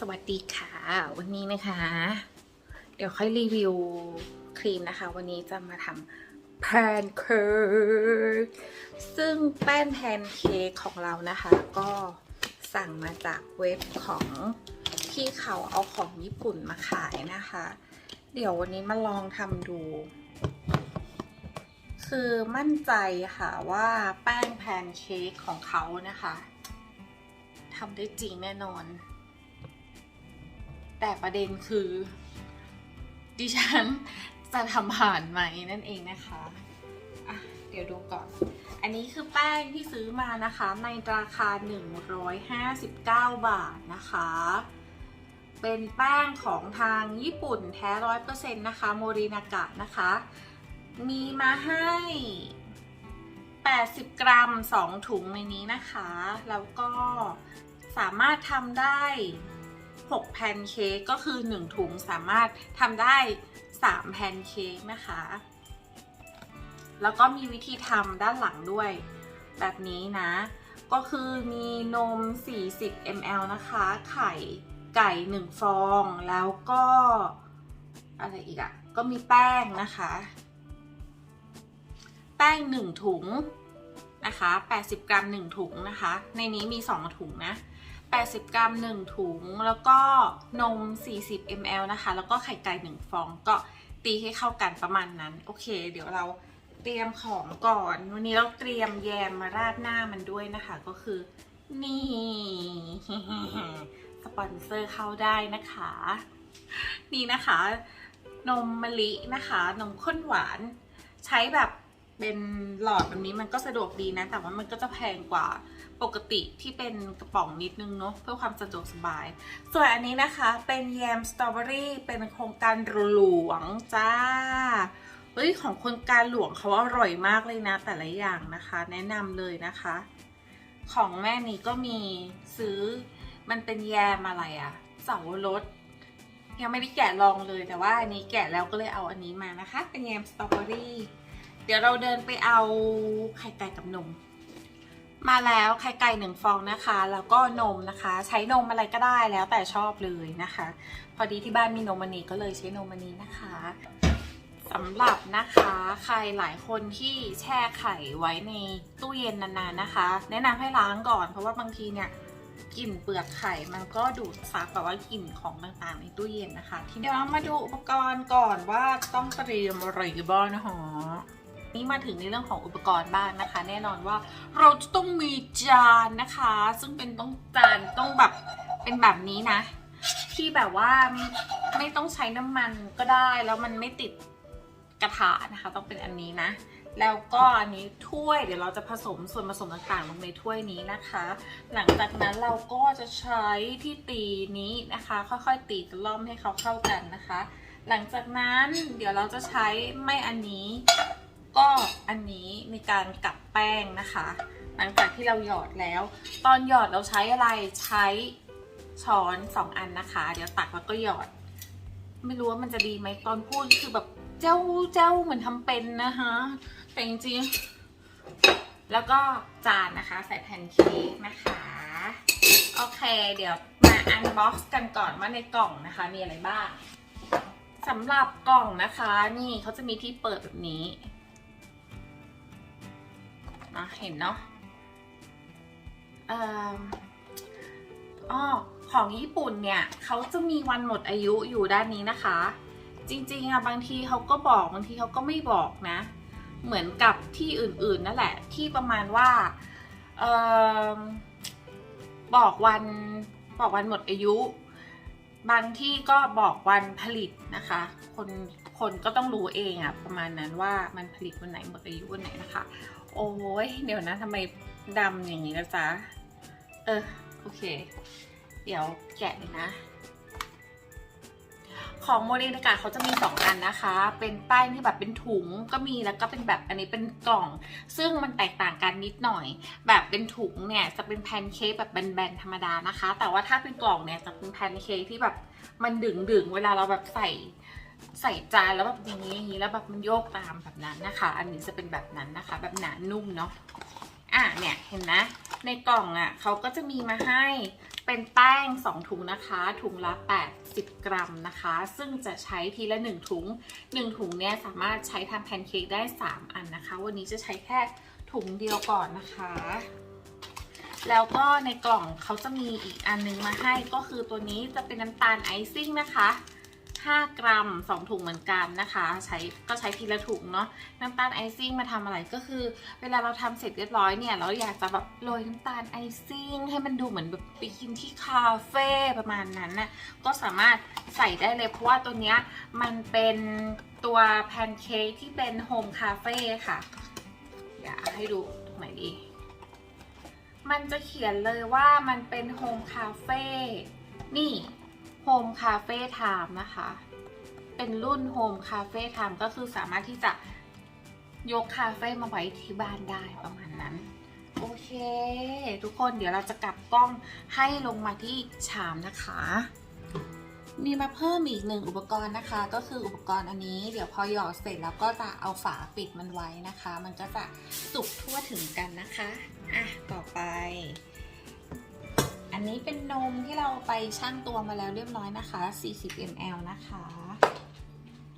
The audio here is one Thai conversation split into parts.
สวัสดีค่ะ วันนี้นะคะ เดี๋ยวค่อยรีวิวครีมนะคะ วันนี้จะมาทำแพนเค้กซึ่งแป้งแพนเค้กของเรานะคะ ก็สั่งมาจากเว็บของที่เขาเอาของญี่ปุ่นมาขายนะคะ เดี๋ยววันนี้มาลองทำดู คือมั่นใจค่ะว่าแป้งแพนเค้กของเขานะคะทำได้จริงแน่นอน แต่ประเด็นคือ ดิฉันจะทำผ่านไหมนั่นเองนะคะะเดี๋ยวดูก่อน อันนี้คือแป้งที่ซื้อมานะคะ ในราคา 159 บาทนะคะ เป็นแป้งของทางญี่ปุ่นแท้ร้อยเปอร์เซ็นต์นะคะ โมรินากะนะคะ มีมาให้ 80 กรัม 2 ถุงในนี้นะคะ แล้วก็สามารถทำได้ 6แพนเค้กก็คือ 1 ถุงสามารถทำได้ 3แพนเค้กนะคะ แล้วก็มีวิธีทำด้านหลังด้วย แบบนี้นะ ก็คือมีนม 40 ml นะคะ ไข่ไก่ 1 ฟอง แล้วก็อะไรอีกอะ่ะ ก็มีแป้งนะคะ แป้ง 1 ถุงนะคะ 80 กรัม 1 ถุงนะคะ ในนี้มี 2 ถุงนะ 80 กรัม 1 ถุง แล้วก็นม 40 ml นะคะ แล้วก็ไข่ไก่ 1 ฟองก็ตีให้เข้ากันประมาณนั้น โอเค เดี๋ยวเราเตรียมของก่อน วันนี้เราเตรียมแยมมาราดหน้ามันด้วยนะคะ ก็คือ นี่ สปอนเซอร์เข้าได้นะคะ นี่นะคะ นมมะลินะคะ นมข้นหวาน ใช้แบบ เป็นหลอดแบบนี้มันก็สะดวกดีนะ แต่ว่ามันก็จะแพงกว่าปกติที่เป็นกระป๋องนิดนึงเนาะเพื่อความสะดวกสบาย ส่วนอันนี้นะคะเป็นแยมสตรอเบอรี่เป็นโครงการหลวงจ้าเฮ้ยของโครงการหลวงเขาอร่อยมากเลยนะ แต่ละอย่างนะคะ แนะนำเลยนะคะ ของแม่นี่ก็มีซื้อมันเป็นแยมอะไรอะเสาวรสยังไม่ได้แกะลองเลยแต่ว่าอันนี้แกะแล้วก็เลยเอาอันนี้มานะคะ เป็นแยมสตรอเบอรี่ เดี๋ยวเราเดินไปเอาไข่ไก่กับนม มาแล้วไข่ไก่หนึ่งฟองนะคะ แล้วก็นมนะคะ ใช้นมอะไรก็ได้แล้วแต่ชอบเลยนะคะ พอดีที่บ้านมีนมอันนี้ก็เลยใช้นมอันนี้นะคะสำหรับนะคะใครหลายคนที่แช่ไข่ไว้ในตู้เย็นนานๆนะคะ แนะนำให้ล้างก่อน เพราะว่าบางทีเนี่ยกลิ่นเปลือกไข่มันก็ดูดซับแบบว่ากลิ่นของต่างๆในตู้เย็นนะคะ ทีเดียวมาดูอุปกรณ์ก่อนว่าต้องเตรียมอะไรบ้างนะคะ นี่มาถึงในเรื่องของอุปกรณ์บ้างนะคะ แน่นอนว่าเราจะต้องมีจานนะคะ ซึ่งเป็นต้องจานต้องแบบเป็นแบบนี้นะ ที่แบบว่าไม่ต้องใช้น้ำมันก็ได้แล้วมันไม่ติดกระทะนะคะ ต้องเป็นอันนี้นะ แล้วก็อันนี้ถ้วยเดี๋ยวเราจะผสมส่วนผสมต่างๆลงในถ้วยนี้นะคะ หลังจากนั้นเราก็จะใช้ที่ตีนี้นะคะ ค่อยๆ ตีกระล่อมให้เขาเข้ากันนะคะ หลังจากนั้นเดี๋ยวเราจะใช้ไม่อันนี้ ก็อันนี้ในการกับแป้งนะคะ หลังจากที่เราหยอดแล้ว ตอนหยอดเราใช้อะไรใช้ช้อนสองอันนะคะ เดี๋ยวตักแล้วก็หยอด ไม่รู้ว่ามันจะดีไหมตอนพูดคือแบบเจ้าเจ้าเหมือนทำเป็นนะคะ แต่จริงๆแล้วก็จานนะคะใส่แพนเค้กนะคะ โอเค เดี๋ยวมาอันบ็อกซ์กันก่อนว่าในกล่องนะคะ มีอะไรบ้างสำหรับกล่องนะคะ นี่เขาจะมีที่เปิดแบบนี้ นะเห็นเนาะอ่อของญี่ปุ่นเนี่ยเขาจะมีวันหมดอายุอยู่ด้านนี้นะคะ จริงๆอะบางทีเขาก็บอกบางทีเขาก็ไม่บอกนะ เหมือนกับที่อื่นๆนั่นแหละ ที่ประมาณว่าออบอกวันบอกวันหมดอายุ บางที่ก็บอกวันผลิตนะคะ คนคนก็ต้องรู้เองอะประมาณนั้นว่ามันผลิตวันไหนหมดอายุวันไหนนะคะ โอ้ยเดี๋ยวนะทำไมดำอย่างนี้นะจ๊ะ เออ โอเค เดี๋ยวแกะเลยนะ ของโมเดลกาเขาจะมี 2 อันนะคะ เป็นแป้งที่แบบเป็นถุงก็มีแล้วก็เป็นแบบอันนี้เป็นกล่อง ซึ่งมันแตกต่างกันนิดหน่อย แบบเป็นถุงเนี่ยจะเป็นแพนเค้กแบบแบนๆธรรมดานะคะ แต่ว่าถ้าเป็นกล่องเนี่ยจะเป็นแพนเค้กที่แบบมันดึงๆเวลาเราแบบใส่ ใส่จานแล้วแบบอย่างนี้อย่างนี้แล้วแบบมันโยกตามแบบนั้นนะคะ อันนี้จะเป็นแบบนั้นนะคะ แบบหนานุ่มเนาะอะเนี่ยเห็นนะในกล่องอะเขาก็จะมีมาให้เป็นแป้ง 2 ถุงนะคะ ถุงละ 80 กรัมนะคะ ซึ่งจะใช้ทีละ 1 ถุง 1 ถุงเนี่ยสามารถใช้ทำแพนเค้กได้ 3 อันนะคะ วันนี้จะใช้แค่ถุงเดียวก่อนนะคะ แล้วก็ในกล่องเขาจะมีอีกอันนึงมาให้ก็คือตัวนี้จะเป็นน้ำตาลไอซิ่งนะคะ 5 กรัม 2 ถุงเหมือนกันนะคะ ใช้ก็ใช้ทีละถุงเนาะน้ำตาลไอซิ่งมาทำอะไรก็คือ เวลาเราทำเสร็จเรียบร้อยเนี่ยเราอยากจะแบบโรยน้ำตาลไอซิ่งให้มันดูเหมือนแบบไปกินที่คาเฟ่ประมาณนั้นน่ะก็สามารถใส่ได้เลยเพราะว่าตัวเนี้ยมันเป็นตัวแพนเค้กที่เป็นโฮมคาเฟ่ค่ะ อยากให้ดูตรงไหนดี มันจะเขียนเลยว่ามันเป็นโฮมคาเฟ่นี่ โฮมคาเฟ่ไทม์นะคะ เป็นรุ่นโฮมคาเฟ่ไทม์ก็คือสามารถที่จะยกคาเฟ่มาไว้ที่บ้านได้ประมาณนั้น โอเค ทุกคนเดี๋ยวเราจะกลับกล้องให้ลงมาที่ชามนะคะ มีมาเพิ่มอีกหนึ่งอุปกรณ์นะคะ ก็คืออุปกรณ์อันนี้ เดี๋ยวพอหยอดเสร็จแล้วก็จะเอาฝาปิดมันไว้นะคะ มันก็จะสุกทั่วถึงกันนะคะ อะต่อไป อันนี้เป็นนมที่เราไปชั่งตัวมาแล้วเรียบร้อยนะคะ 40 ml นะคะ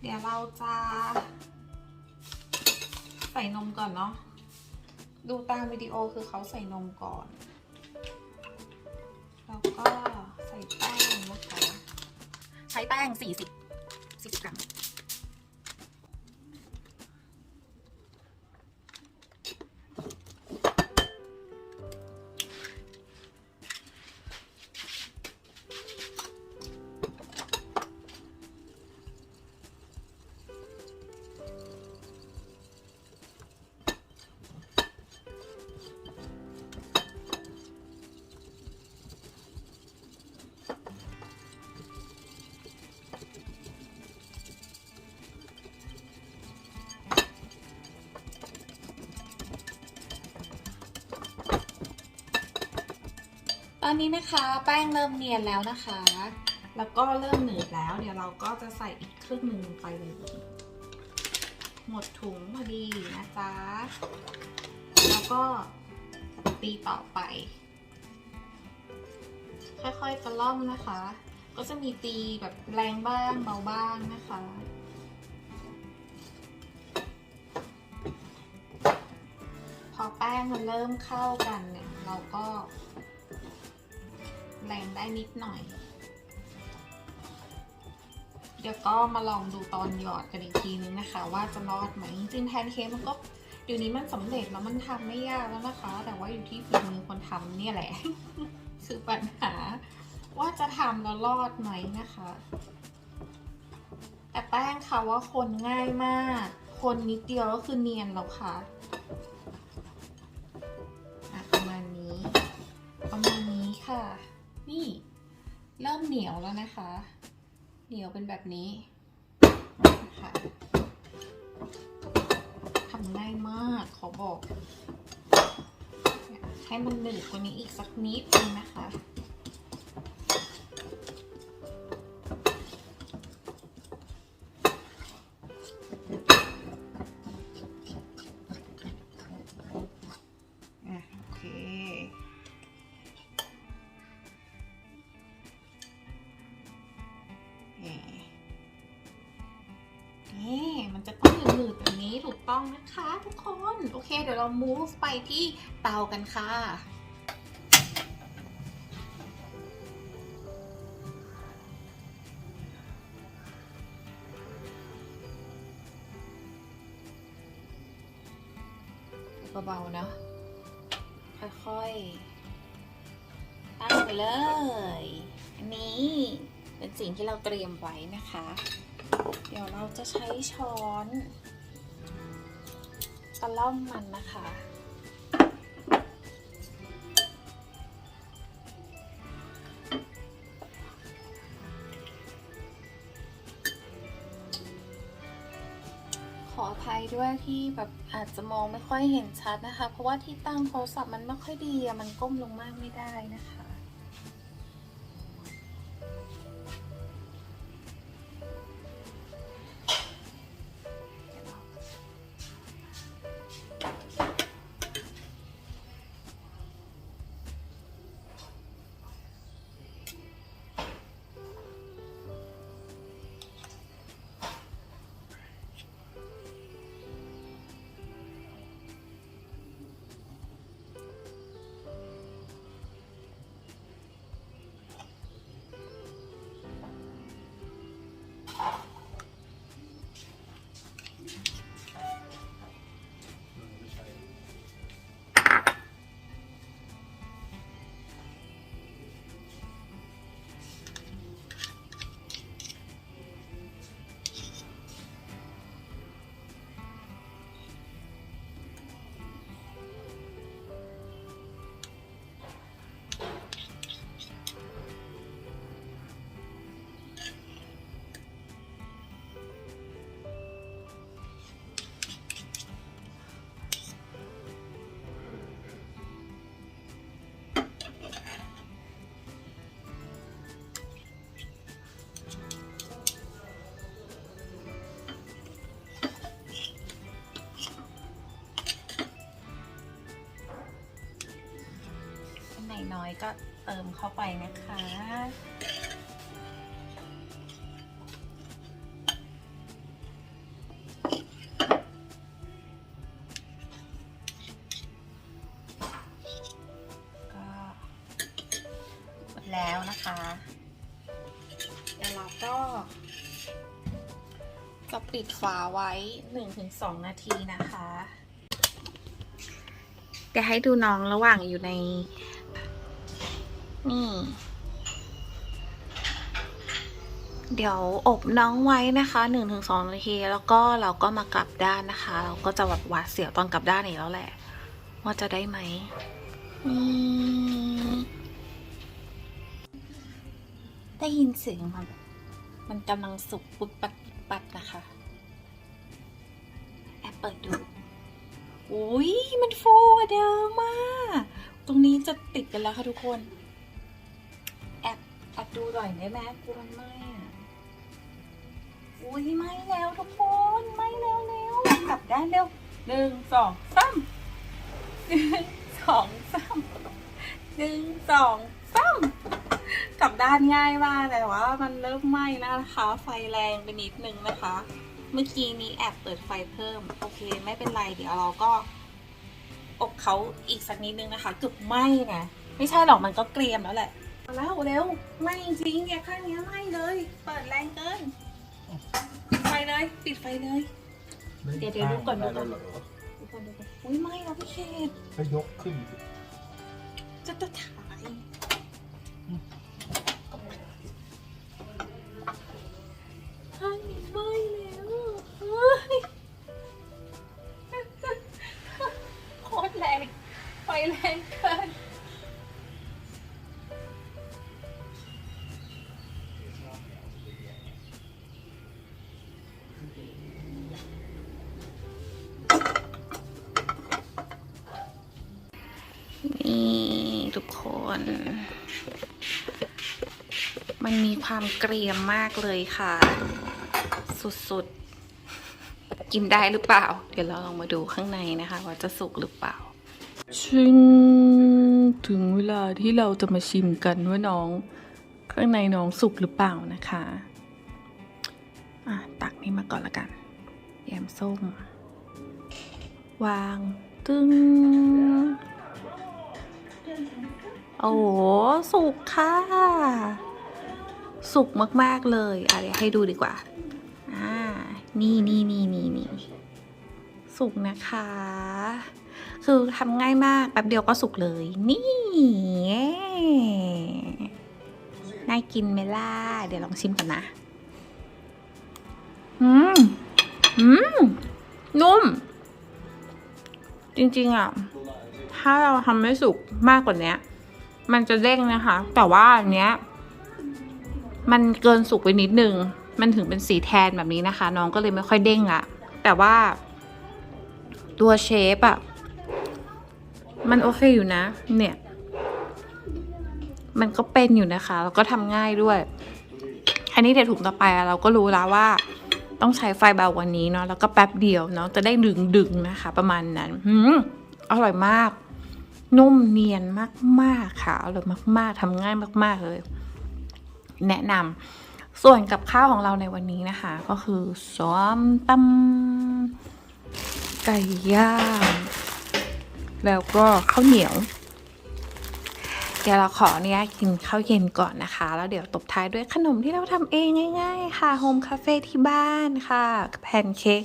เดี๋ยวเราจะใส่นมก่อนเนาะ ดูตามวิดีโอคือเขาใส่นมก่อน แล้วก็ใส่แป้งนะคะ ใช้แป้ง 40 40กรัม อนนี้นะคะแป้งเริ่มเนียนแล้วนะคะ แล้วก็เริ่มหนืดแล้ว เดี๋ยวเราก็จะใส่อีกครึ่งหนึ่งลงไปเลย หมดถุงพอดีนะจ๊ะ แล้วก็ตีต่อไป ค่อยๆกระล่อมนะคะ ก็จะมีตีแบบแรงบ้างเบาบ้างนะคะพอแป้งมันเริ่มเข้ากันเนี่ย เราก็ แรงได้นิดหน่อย เดี๋ยวก็มาลองดูตอนหยอดกันอีกทีนึงนะคะ ว่าจะรอดไหมจริงแพนเค้กมันก็เดี๋ยวนี้มันสำเร็จแล้วมันทำไม่ยากแล้วนะคะ แต่ว่าอยู่ที่ฝีมือคนทำเนี่ยแหละ คือปัญหา ว่าจะทำแล้วรอดไหมนะคะ แต่แป้งค่ะว่าคนง่ายมาก คนนิดเดียวก็คือเนียนแล้วค่ะ นียวแล้วนะคะ เหนียวเป็นแบบนี้ค่ะทำง่ายมากขอบอก ให้มันหนืดกว่านี้อีกสักนิดนึงนะคะ นี้ถูกต้องนะคะทุกคน โอเค เดี๋ยวเรา move ไปที่เตากันค่ะเบาๆเนาะค่อยๆ ตั้งไปเลย อันนี้เป็นสิ่งที่เราเตรียมไว้นะคะ เดี๋ยวเราจะใช้ช้อน ตะล่อมมันนะคะ ขออภัยด้วยที่แบบอาจจะมองไม่ค่อยเห็นชัดนะคะ เพราะว่าที่ตั้งโทรศัพท์มันไม่ค่อยดีอะมันก้มลงมากไม่ได้นะคะ น้อยก็เติมเข้าไปนะคะ ก็หมดแล้วนะคะเดี๋ยวเราก็จะปิดฝาไว้ 1-2 นาทีนะคะ เดี๋ยวให้ดูน้องระหว่างอยู่ใน นี่ เดี๋ยวอบน้องไว้นะคะ1-2นาที แล้วก็เราก็มากลับด้านนะคะ เราก็จะแบบหวาดเสียวตอนกลับด้านอีกแล้วแหละ ว่าจะได้ไหมนี่ได้ยินเสียงมันมันกำลังสุกปุ๊บปัดปุ๊บปัดนะคะ แอบเปิดดูอุ้ยมันฟูกว่าเดิมมาก ตรงนี้จะติดกันแล้วค่ะทุกคน ดูหน่อยได้ไหมกลัวมันไหม้อะอุ้ยไหม้แล้วทุกคนไหม้แล้วเร็วกลับด้านเร็วหนึ่งสองสามหนึ่งสองสามหนึ่งสองสามกลับด้านง่ายมากแต่ว่ามันเริ่มไหม้นะคะ ไฟแรงไปนิดนึงนะคะ เมื่อกี้นี้แอบเปิดไฟเพิ่ม โอเค ไม่เป็นไรเดี๋ยวเราก็ อบเขาอีกสักนิดนึงนะคะเกือบไหม้นะไม่ใช่หรอกมันก็เกรียมแล้วแหละ แล้วเร็วไหม้จริงๆแกข้างนี้ไหม้เลย เปิดแรงเกินปิดไฟเลย ปิดไฟเลย เดี๋ยวเดี๋ยวดูก่อนดูก่อน ได้แล้วเหรอดูก่อนดูก่อนอุ้ยไหม้แล้วพี่เขตก็ยกขึ้น จะจะถ่าย มันมีความเกรียมมากเลยค่ะ สุดๆ กินได้หรือเปล่า เดี๋ยวเราลองมาดูข้างในนะคะ ว่าจะสุกหรือเปล่าชิงถึงเวลาที่เราจะมาชิมกันว่าน้อง ข้างในน้องสุกหรือเปล่านะคะอะตักนี่มาก่อนละกัน แยมส้ม วาง ตึง โอ้โห สุกค่ะ สุกมาก ๆ เลยอะเดี๋ยวให้ดูดีกว่า อ่า นี่นี่นี่นี่นี่สุกนะคะ คือทำง่ายมาก แป๊บเดียวก็สุกเลย นี่ น่ากินไหมล่ะ เดี๋ยวลองชิมกันนะ อืม อืม นุ่ม จริง ๆ อะ ถ้าเราทำไม่สุกมากกว่านี้ มันจะเด้งนะคะ แต่ว่าอันเนี้ย มันเกินสุกไปนิดนึง มันถึงเป็นสีแทนแบบนี้นะคะ น้องก็เลยไม่ค่อยเด้งละแต่ว่า ตัวเชฟอะมันโอเคอยู่นะ เนี่ย มันก็เป็นอยู่นะคะ แล้วก็ทำง่ายด้วย อันนี้เดี๋ยวถุงต่อไปอะเราก็รู้แล้วว่าต้องใช้ไฟเบากว่านี้เนาะแล้วก็แป๊บเดียวเนาะจะได้ดึงดึงๆนะคะ ประมาณนั้นหืมอร่อยมาก นุ่มเนียนมาก ๆ ค่ะอร่อยมาก ๆทำง่ายมาก ๆ เลย แนะนำส่วนกับข้าวของเราในวันนี้นะคะ ก็คือซ้อมตำไก่ย่างแล้วก็ข้าวเหนียว เดี๋ยวเราขอเนี่ยกินข้าวเย็นก่อนนะคะ แล้วเดี๋ยวตบท้ายด้วยขนมที่เราทำเองง่าย ๆ ค่ะโฮมคาเฟ่ที่บ้านค่ะแพนเค้ก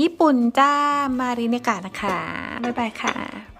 ญี่ปุ่นจ้ามาริเนกะนะคะ บ๊ายบายค่ะ